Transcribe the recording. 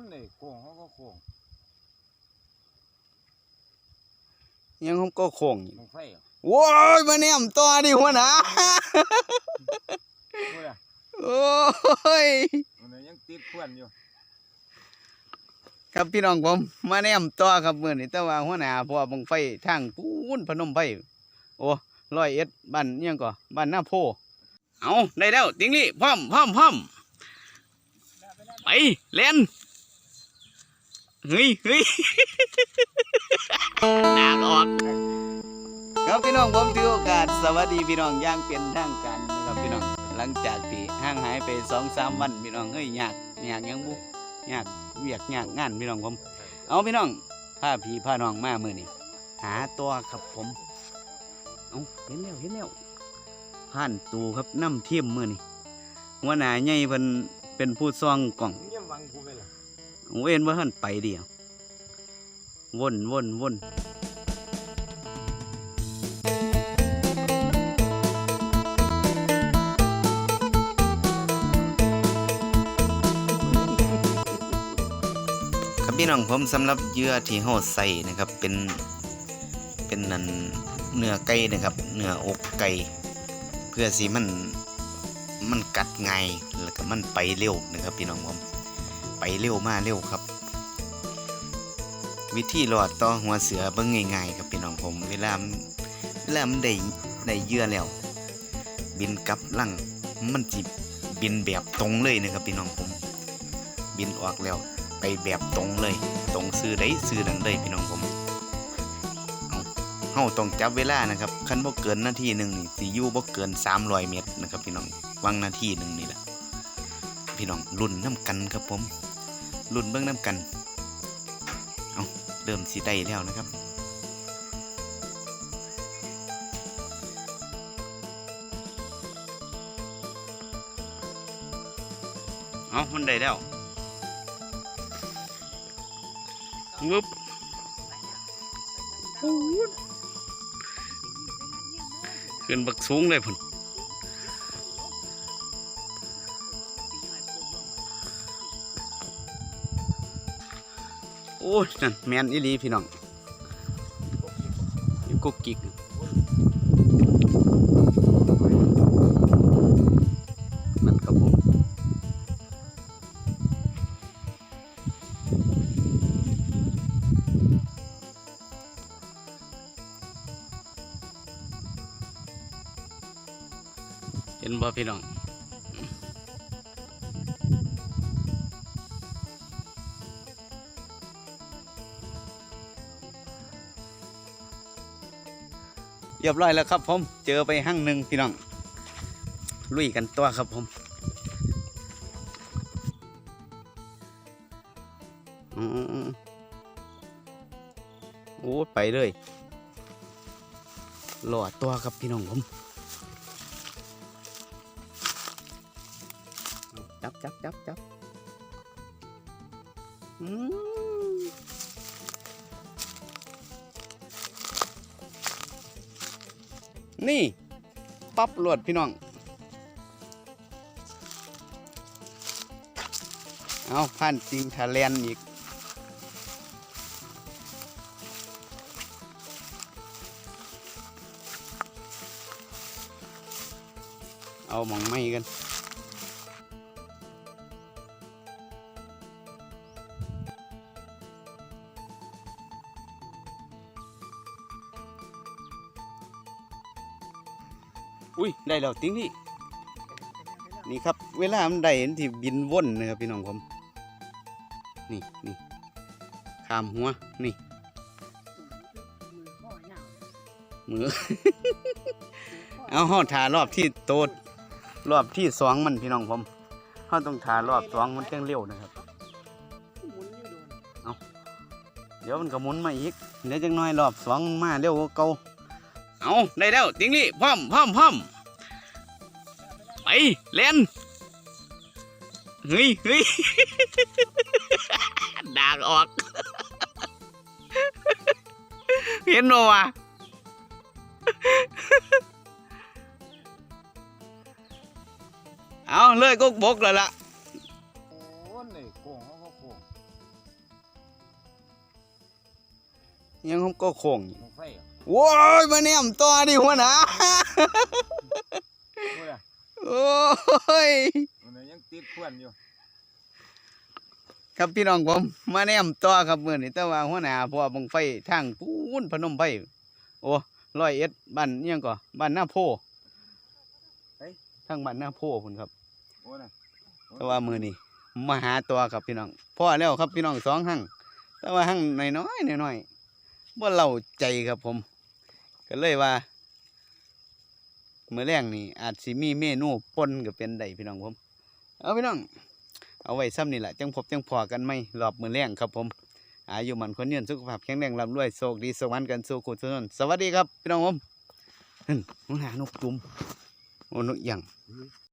นนี่โค้งเขาก็โค้งยังผมก็โค้งอยู่มึงไฟอะโว้ยมาแนมต่อดิหัวหน้าพูดอะโอ้ยมันยังติดเพื่อนอยู่ครับพี่น้องผมมาแนมต่อครับมื้อนี้แต่ว่าหัวหน้าเพราะว่าบังไฟทางปูนพนมไฟโอ้ร้อยเอ็ดบ้านอิหยังก่อบ้านหน้าโพเอาได้แล้วติงลี่พร้อมพร้อมพร้อมไปเล่น เฮ้ยเฮ้ยดากออก ครับพี่น้องผมถือโอกาสสวัสดีพี่น้องย่างเป็นทางการนะครับพี่น้องหลังจากที่ห่างหายไปสองสามวันพี่น้องเอ้ยยากยากยังบุยากเวียกยากงานพี่น้องผม เอาพี่น้องพาพี่พาน้องมามือนี่หาตัวครับผมเอาเห็นแล้วเห็นแล้วผ่านตูครับน้ำเทียมเมื่อนี่หัวหน้าใหญ่เพิ่นเป็นผู้ซองกล่อง เว้นว่าท่านไปเดียววนวนวนครับพี่น้องผมสำหรับเยื่อที่ห่อใส่นะครับเป็นเป็นนันเนื้อไก่นะครับเนื้ออกไก่เพื่อสิมันมันกัดไงแล้วก็มันไปเร็วนะครับพี่น้องผม ไปเร็วมาเร็วครับ วิธีหลอดต่อหัวเสือเบิ่งง่ายๆครับพี่น้องผม เวลาเวลามันได้ได้เยื่อแล้ว บินกลับลังมันจิบินแบบตรงเลยนะครับพี่น้องผม บินออกแล้วไปแบบตรงเลย ตรงซื้อได้ซื้อดังเลยพี่น้องผมเอาเฮาต้องจับเวลานะครับคันบ่เกินนาทีหนึ่งนี่สิอยู่บ่เกิน300เมตรนะครับพี่น้องวังนาทีหนึ่งนี่แหละพี่น้องรุ่นน้ำกันครับผม รุ่นเบื้องน้ำกัน เอาเริ่มสีได้แล้วนะครับเอามันได้แล้ววึบขึ้นบักสูงเลยพุ่น โอ้ยนั่นแมนอีลีพี่น้องอยู่กุกกิกมันครับผมเห็นบ่พี่น้อง เรียบร้อยแล้วครับผม เจอไปหั่งหนึ่งพี่น้อง ลุยกันตัวครับผมอืมโอ้ไปเลยหล่อตัวครับพี่น้องผมจับจับจับจับอืม นี่ปั๊บหลวดพี่น้อง เอาพันจริงทะเลนอีกเอาหมองไม่กัน อุ้ยได้แล้วติ้งนี่นี่ครับ เวลามันได้เห็นที่บินวนนะครับพี่น้องผม นี่นี่ข้ามหัวนี่มือเอาห้อถารอบที่โตดรอบที่สองมันพี่น้องผมเขาต้องถารอบสองมันเครื่องเร็วนะครับเดี๋ยวมันก็หมุนมาอีกเดี๋ยวจังน้อยรอบสองมันมาเร็วกว่าเก่าเอาได้แล้วติงลี่พร้อมพร้อมพร้อม ไปเล่นเฮ้ยเฮ้ยด่างออก เห็นโนวะเอาเลยก็บกเลยล่ะยังก็โค้งว้ยมาเนี่ยมตัวดิหัวหนา อ้ยมันน่ะยังติดเพื่อนอยู่ ครับพี่น้องผม มาแนมต่อครับมื้อนี้แต่ว่าหัวหน้าเพราะว่าบังไฟทางปูนพนมไฟโอ้ร้อยเอ็ดบ้านอิหยังก่อบ้านหน้าโพทางบ้านหน้าโพพุ่นครับโอ้น่ะแต่ว่ามื้อนี้มาหาตัวครับพี่น้องพอแล้วครับพี่น้องสองหั่งแต่ว่าหั่งน้อยๆน้อยๆบ่เล่าใจครับผม ก็เลยว่า มื้อแรงนี่อาจสิมีเมนูป่นก็เป็นได้พี่น้องผม เอาพี่น้อง เอาไว้ซ้ำนี่แหละจังพบจังพอกันไหมรอบมื้อแรงครับผม อายุมันคนยืนสุขภาพแข็งแรงร่ำรวยโชคดีสวรรค์กันสู่ขุสุนนสวัสดีครับพี่น้องผมหึ่นหัวหน้านกจุ่มโอ้นกยัง